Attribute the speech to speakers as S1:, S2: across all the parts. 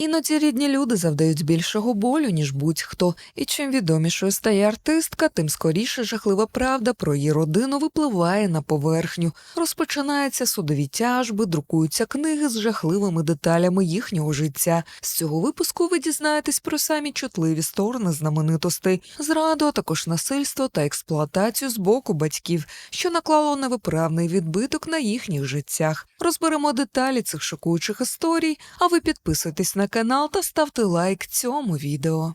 S1: Іноді рідні люди завдають більшого болю, ніж будь-хто, і чим відомішою стає артистка, тим скоріше жахлива правда про її родину випливає на поверхню. Розпочинаються судові тяжби, друкуються книги з жахливими деталями їхнього життя. З цього випуску ви дізнаєтесь про самі чутливі сторони знаменитостей, зраду, а також насильство та експлуатацію з боку батьків, що наклало невиправний відбиток на їхніх життях. Розберемо деталі цих шокуючих історій, а ви підписуйтесь на канал та ставте лайк цьому відео.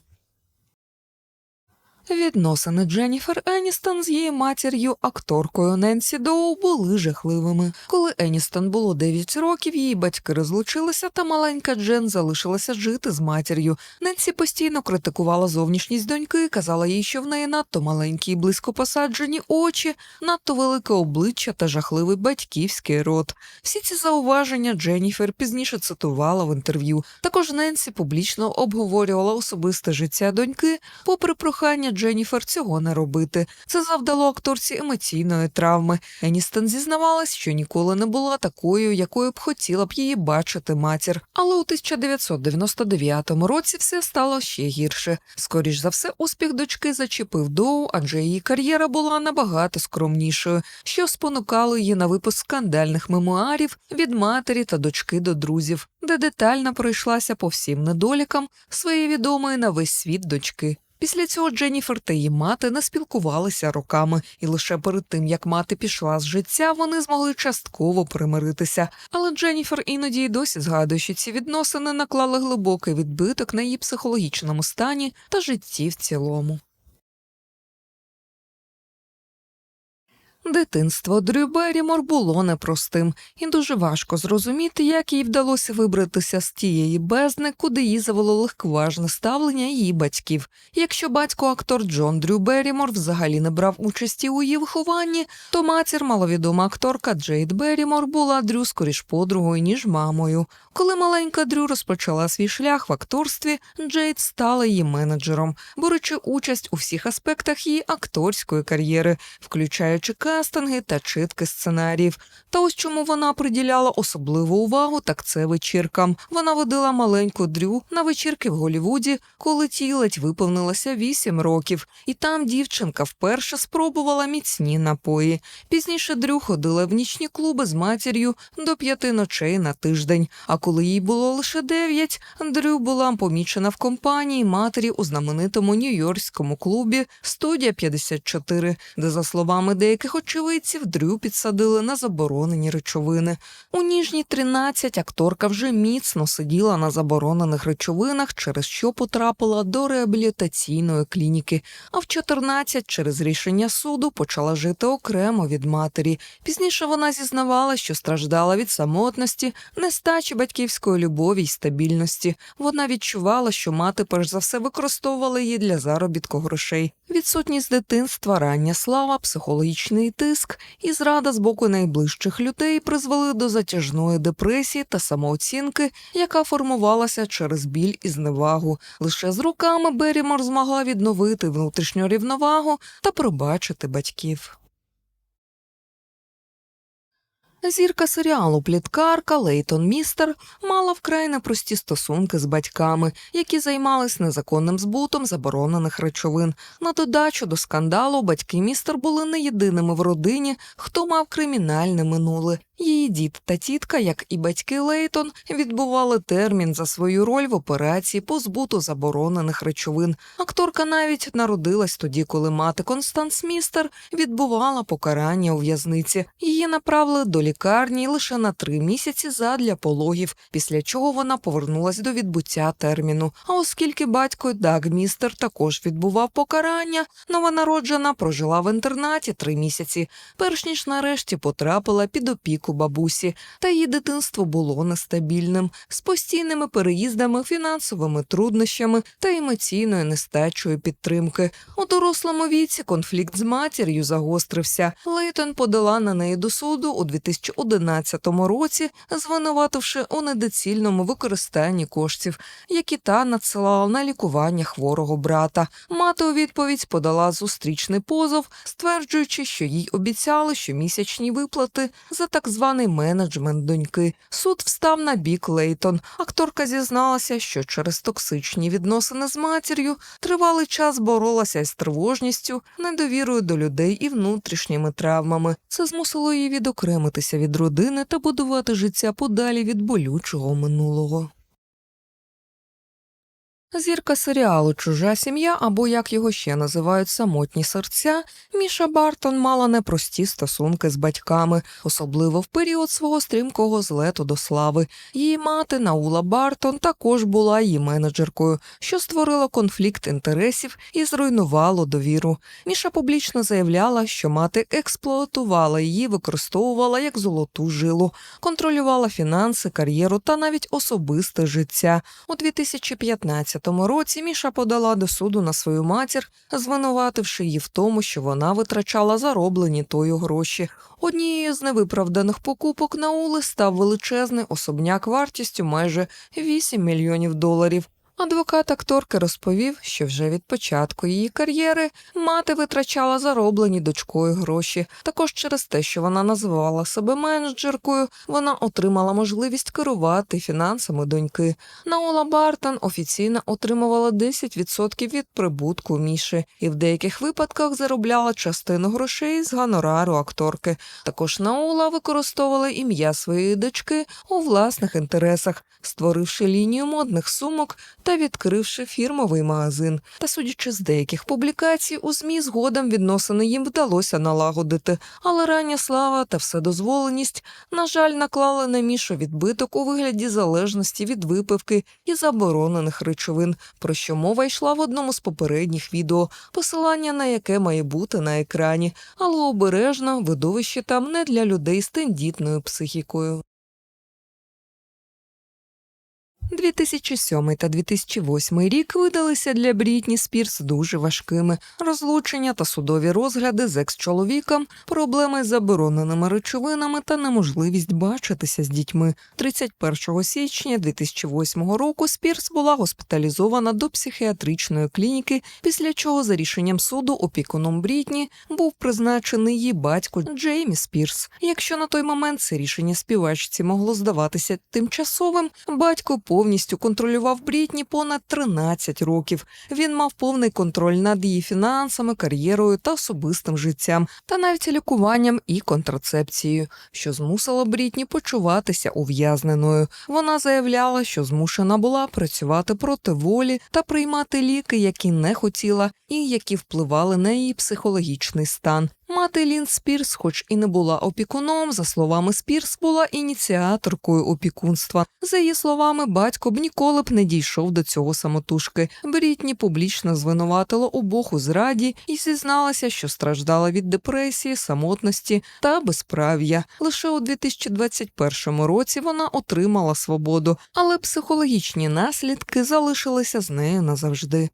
S1: Відносини Дженніфер Еністон з її матір'ю, акторкою Ненсі Доу, були жахливими. Коли Еністон було 9 років, її батьки розлучилися, та маленька Джен залишилася жити з матір'ю. Ненсі постійно критикувала зовнішність доньки, казала їй, що в неї надто маленькі і близько посаджені очі, надто велике обличчя та жахливий батьківський рот. Всі ці зауваження Дженніфер пізніше цитувала в інтерв'ю. Також Ненсі публічно обговорювала особисте життя доньки, попри прохання Дженніфер цього не робити. Це завдало акторці емоційної травми. Еністон зізнавалась, що ніколи не була такою, якою б хотіла б її бачити матір. Але у 1999 році все стало ще гірше. Скоріш за все, успіх дочки зачепив Доу, адже її кар'єра була набагато скромнішою, що спонукало її на випуск скандальних мемуарів від матері та дочки до друзів, де детально пройшлася по всім недолікам своєї відомої на весь світ дочки. Після цього Дженніфер та її мати не спілкувалися роками, і лише перед тим, як мати пішла з життя, вони змогли частково примиритися. Але Дженніфер іноді й досі згадує, що ці відносини наклали глибокий відбиток на її психологічному стані та житті в цілому. Дитинство Дрю Беррімор було непростим, і дуже важко зрозуміти, як їй вдалося вибратися з тієї бездни, куди її завело легковажне ставлення її батьків. Якщо батько актор Джон Дрю Беррімор взагалі не брав участі у її вихованні, то матір, маловідома акторка Джейд Беррімор, була Дрю скоріш подругою, ніж мамою. Коли маленька Дрю розпочала свій шлях в акторстві, Джейд стала її менеджером, беручи участь у всіх аспектах її акторської кар'єри, включаючи кастинги та читки сценаріїв. Та ось чому вона приділяла особливу увагу, так це вечіркам. Вона водила маленьку Дрю на вечірки в Голлівуді, коли тій ледь виповнилося вісім років, і там дівчинка вперше спробувала міцні напої. Пізніше Дрю ходила в нічні клуби з матір'ю до п'яти ночей на тиждень. А коли їй було лише дев'ять, Дрю була помічена в компанії матері у знаменитому нью-йоркському клубі Студія 54, де, за словами деяких очевидців, Дрю підсадили на заборонені речовини. У ніжні 13 акторка вже міцно сиділа на заборонених речовинах, через що потрапила до реабілітаційної клініки. А в 14 через рішення суду почала жити окремо від матері. Пізніше вона зізнавала, що страждала від самотності, нестачі батьківської любові й стабільності. Вона відчувала, що мати перш за все використовувала її для заробітку грошей. Відсутність дитинства, рання слава, психологічний тиск і зрада з боку найближчих людей призвели до затяжної депресії та самооцінки, яка формувалася через біль і зневагу. Лише з роками Берімор змогла відновити внутрішню рівновагу та пробачити батьків. Зірка серіалу Пліткарка Лейтон Містер мала вкрай непрості стосунки з батьками, які займались незаконним збутом заборонених речовин. На додачу до скандалу батьки містер були не єдиними в родині, хто мав кримінальне минуле. Її дід та тітка, як і батьки Лейтон, відбували термін за свою роль в операції по збуту заборонених речовин. Акторка навіть народилась тоді, коли мати Констанс Містер відбувала покарання у в'язниці. Її направили до лікарні лише на три місяці задля пологів, після чого вона повернулась до відбуття терміну. А оскільки батько Даг Містер також відбував покарання, новонароджена прожила в інтернаті три місяці, перш ніж нарешті потрапила під опіку бабусі. Та її дитинство було нестабільним, з постійними переїздами, фінансовими труднощами та емоційною нестачою підтримки. У дорослому віці конфлікт з матір'ю загострився. Лейтон подала на неї до суду у 2011 році, звинувативши у недоцільному використанні коштів, які та надсилала на лікування хворого брата. Мати у відповідь подала зустрічний позов, стверджуючи, що їй обіцяли щомісячні виплати за так званий менеджмент доньки. Суд встав на бік Лейтон. Акторка зізналася, що через токсичні відносини з матір'ю тривалий час боролася із тривожністю, недовірою до людей і внутрішніми травмами. Це змусило її відокремитися від родини та будувати життя подалі від болючого минулого. Зірка серіалу Чужа сім'я або як його ще називають самотні серця. Міша Бартон мала непрості стосунки з батьками, особливо в період свого стрімкого злету до слави. Її мати Наула Бартон також була її менеджеркою, що створило конфлікт інтересів і зруйнувало довіру. Міша публічно заявляла, що мати експлуатувала її, використовувала як золоту жилу, контролювала фінанси, кар'єру та навіть особисте життя. У 2015 році Міша подала до суду на свою матір, звинувативши її в тому, що вона витрачала зароблені тою гроші. Однією з невиправданих покупок Наули став величезний особняк вартістю майже 8 мільйонів доларів. Адвокат акторки розповів, що вже від початку її кар'єри мати витрачала зароблені дочкою гроші. Також через те, що вона називала себе менеджеркою, вона отримала можливість керувати фінансами доньки. Наула Бартон офіційно отримувала 10% від прибутку Міші і в деяких випадках заробляла частину грошей з гонорару акторки. Також Наула використовувала ім'я своєї дочки у власних інтересах, створивши лінію модних сумок та відкривши фірмовий магазин. Та судячи з деяких публікацій, у ЗМІ згодом відносини їм вдалося налагодити, але рання слава та вседозволеність, на жаль, наклали на мішу відбиток у вигляді залежності від випивки і заборонених речовин, про що мова йшла в одному з попередніх відео, посилання на яке має бути на екрані, але обережно видовище там не для людей з тендітною психікою. 2007 та 2008 рік видалися для Брітні Спірс дуже важкими. Розлучення та судові розгляди з екс-чоловіком, проблеми з забороненими речовинами та неможливість бачитися з дітьми. 31 січня 2008 року Спірс була госпіталізована до психіатричної клініки, після чого за рішенням суду опікуном Брітні був призначений її батько Джеймі Спірс. Якщо на той момент це рішення співачці могло здаватися тимчасовим, батько повністю контролював Брітні понад 13 років. Він мав повний контроль над її фінансами, кар'єрою та особистим життям, та навіть лікуванням і контрацепцією, що змусило Брітні почуватися ув'язненою. Вона заявляла, що змушена була працювати проти волі та приймати ліки, які не хотіла, і які впливали на її психологічний стан. Мати Лін Спірс, хоч і не була опікуном, за словами Спірс, була ініціаторкою опікунства. За її словами, батько б ніколи б не дійшов до цього самотужки. Брітні публічно звинуватила обох у зраді і зізналася, що страждала від депресії, самотності та безправ'я. Лише у 2021 році вона отримала свободу, але психологічні наслідки залишилися з нею назавжди.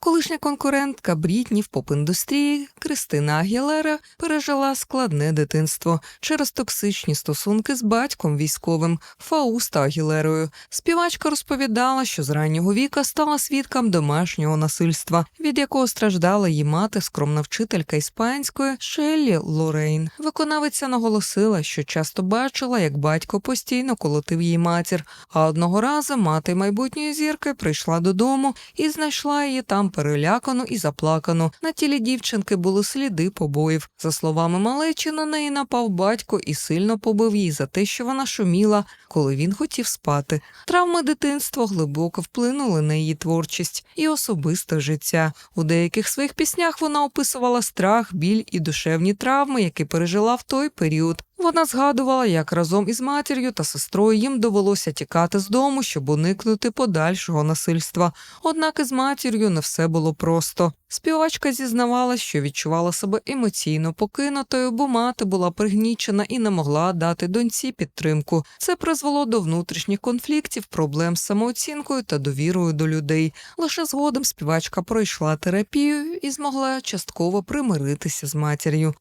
S1: Колишня конкурентка Брітні в поп-індустрії Кристина Агілера пережила складне дитинство через токсичні стосунки з батьком військовим Фауста Агілерою. Співачка розповідала, що з раннього віка стала свідком домашнього насильства, від якого страждала її мати, скромна вчителька іспанської Шеллі Лорейн. Виконавиця наголосила, що часто бачила, як батько постійно колотив її матір. А одного разу мати майбутньої зірки прийшла додому і знайшла її там перелякану і заплакану. На тілі дівчинки були сліди побоїв. За словами малечі, на неї напав батько і сильно побив її за те, що вона шуміла, коли він хотів спати. Травми дитинства глибоко вплинули на її творчість і особисте життя. У деяких своїх піснях вона описувала страх, біль і душевні травми, які пережила в той період. Вона згадувала, як разом із матір'ю та сестрою їм довелося тікати з дому, щоб уникнути подальшого насильства. Однак із матір'ю не все було просто. Співачка зізнавалась, що відчувала себе емоційно покинутою, бо мати була пригнічена і не могла дати доньці підтримку. Це призвело до внутрішніх конфліктів, проблем з самооцінкою та довірою до людей. Лише згодом співачка пройшла терапію і змогла частково примиритися з матір'ю.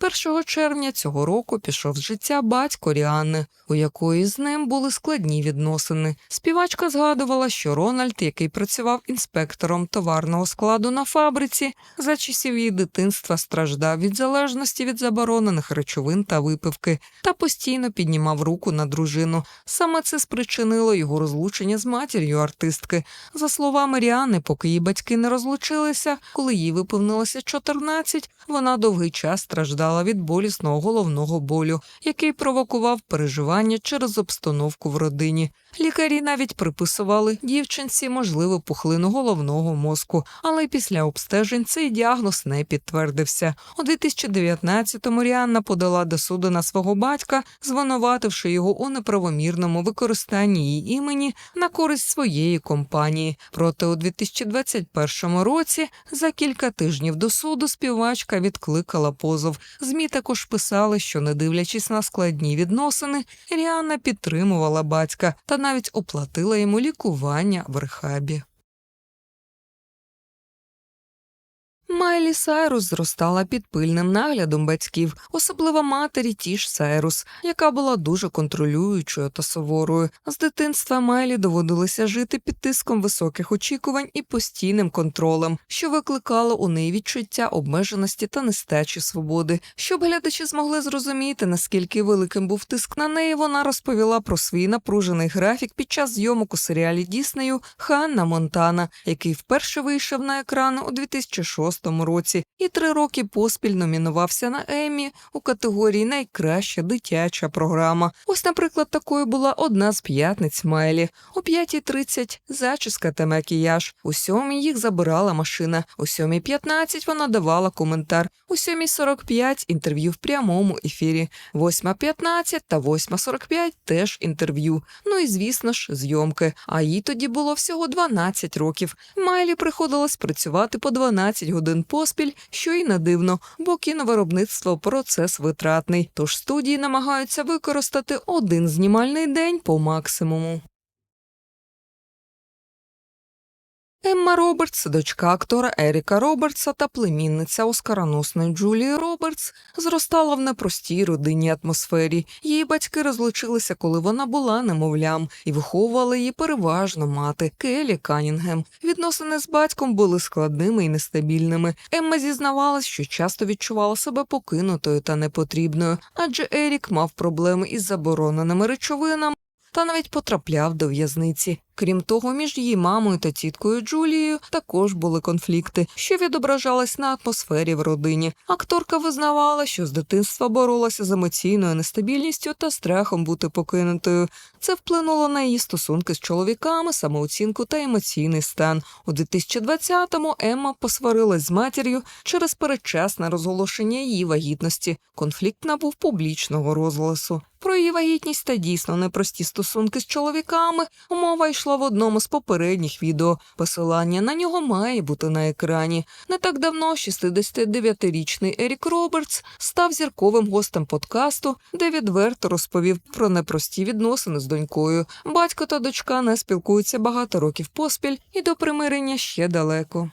S1: 1 червня цього року пішов з життя батько Ріанни, у якої з ним були складні відносини. Співачка згадувала, що Рональд, який працював інспектором товарного складу на фабриці, за часів її дитинства страждав від залежності від заборонених речовин та випивки та постійно піднімав руку на дружину. Саме це спричинило його розлучення з матір'ю артистки. За словами Ріани, поки її батьки не розлучилися, коли їй виповнилося 14, вона довгий час страждала від болісного головного болю, який провокував переживання через обстановку в родині. Лікарі навіть приписували дівчинці можливу пухлину головного мозку, але після обстежень цей діагноз не підтвердився. У 2019-му Ріанна подала до суду на свого батька, звинувативши його у неправомірному використанні її імені на користь своєї компанії. Проте у 2021 році, за кілька тижнів до суду, співачка відкликала позов. Змі також писали, що, не дивлячись на складні відносини, Ріанна підтримувала батька та навіть оплатила йому лікування в рехабі. Майлі Сайрус зростала під пильним наглядом батьків, особливо матері Тіш Сайрус, яка була дуже контролюючою та суворою. З дитинства Майлі доводилося жити під тиском високих очікувань і постійним контролем, що викликало у неї відчуття обмеженості та нестачі свободи. Щоб глядачі змогли зрозуміти, наскільки великим був тиск на неї, вона розповіла про свій напружений графік під час зйомок у серіалі Діснею Ханна Монтана, який вперше вийшов на екран у 2006 році і три роки поспіль номінувався на Еммі у категорії Найкраща дитяча програма. Ось, наприклад, такою була одна з п'ятниць Майлі. О 5.30 зачіска та макіяж. У сьомій їх забирала машина. У 7.15 вона давала коментар. У 7.45 інтерв'ю в прямому ефірі. 8.15 та 8.45 теж інтерв'ю. Ну і звісно ж, зйомки. А їй тоді було всього 12 років. Майлі приходилось працювати по 12 годин поспіль, що й не дивно, бо кіновиробництво процес витратний. Тож студії намагаються використати один знімальний день по максимуму. Емма Робертс, дочка актора Еріка Робертса та племінниця оскароносної Джулії Робертс, зростала в непростій родинній атмосфері. Її батьки розлучилися, коли вона була немовлям, і виховувала її переважно мати Келі Канінгем. Відносини з батьком були складними і нестабільними. Емма зізнавалась, що часто відчувала себе покинутою та непотрібною, адже Ерік мав проблеми із забороненими речовинами та навіть потрапляв до в'язниці. Крім того, між її мамою та тіткою Джулією також були конфлікти, що відображались на атмосфері в родині. Акторка визнавала, що з дитинства боролася з емоційною нестабільністю та страхом бути покинутою. Це вплинуло на її стосунки з чоловіками, самооцінку та емоційний стан. У 2020-му Емма посварилась з матір'ю через передчасне розголошення її вагітності. Конфлікт набув публічного розголосу. Про її вагітність та дійсно непрості стосунки з чоловіками мова йшла в одному з попередніх відео. Посилання на нього має бути на екрані. Не так давно 69-річний Ерік Робертс став зірковим гостем подкасту, де відверто розповів про непрості відносини з донькою. Батько та дочка не спілкуються багато років поспіль, і до примирення ще далеко.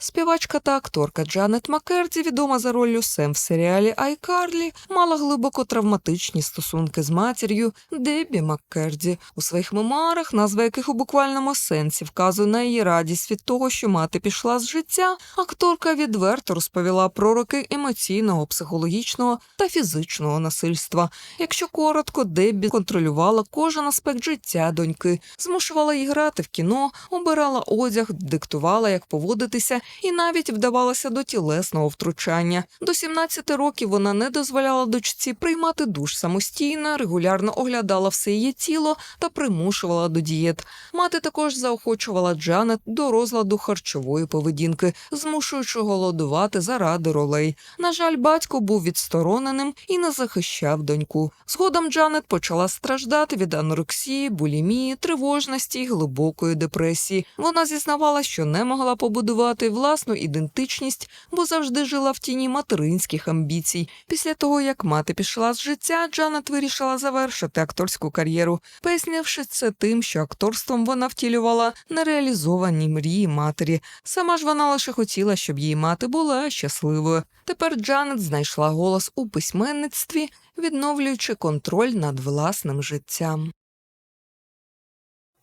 S1: Співачка та акторка Джанет Маккерді, відома за роллю Сем в серіалі Айкарлі, мала глибоко травматичні стосунки з матір'ю Деббі Маккерді. У своїх мемуарах, назва яких у буквальному сенсі вказує на її радість від того, що мати пішла з життя, акторка відверто розповіла про роки емоційного, психологічного та фізичного насильства. Якщо коротко, Деббі контролювала кожен аспект життя доньки, змушувала її грати в кіно, обирала одяг, диктувала, як поводитися і навіть вдавалася до тілесного втручання. До 17 років вона не дозволяла дочці приймати душ самостійно, регулярно оглядала все її тіло та примушувала до дієт. Мати також заохочувала Джанет до розладу харчової поведінки, змушуючи голодувати заради ролей. На жаль, батько був відстороненим і не захищав доньку. Згодом Джанет почала страждати від анорексії, булімії, тривожності й глибокої депресії. Вона зізнавала, що не могла побудувати власну ідентичність, бо завжди жила в тіні материнських амбіцій. Після того, як мати пішла з життя, Джанет вирішила завершити акторську кар'єру, пояснивши це тим, що акторством вона втілювала нереалізовані мрії матері. Сама ж вона лише хотіла, щоб її мати була щасливою. Тепер Джанет знайшла голос у письменництві, відновлюючи контроль над власним життям.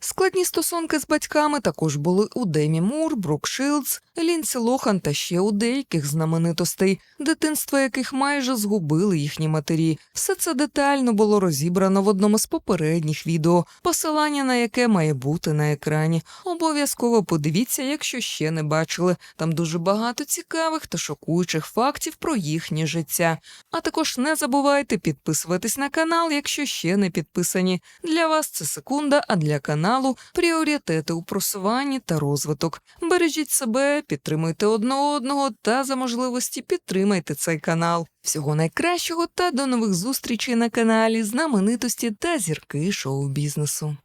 S1: Складні стосунки з батьками також були у Демі Мур, Брук Шилдс, Лінсі Лохан та ще у деяких знаменитостей, дитинство яких майже згубили їхні матері. Все це детально було розібрано в одному з попередніх відео, посилання на яке має бути на екрані. Обов'язково подивіться, якщо ще не бачили. Там дуже багато цікавих та шокуючих фактів про їхнє життя. А також не забувайте підписуватись на канал, якщо ще не підписані. Для вас це секунда, а для каналу пріоритети у просуванні та розвиток. Бережіть себе, підтримуйте одне одного та за можливості підтримайте цей канал. Всього найкращого та до нових зустрічей на каналі знаменитості та зірки шоу-бізнесу.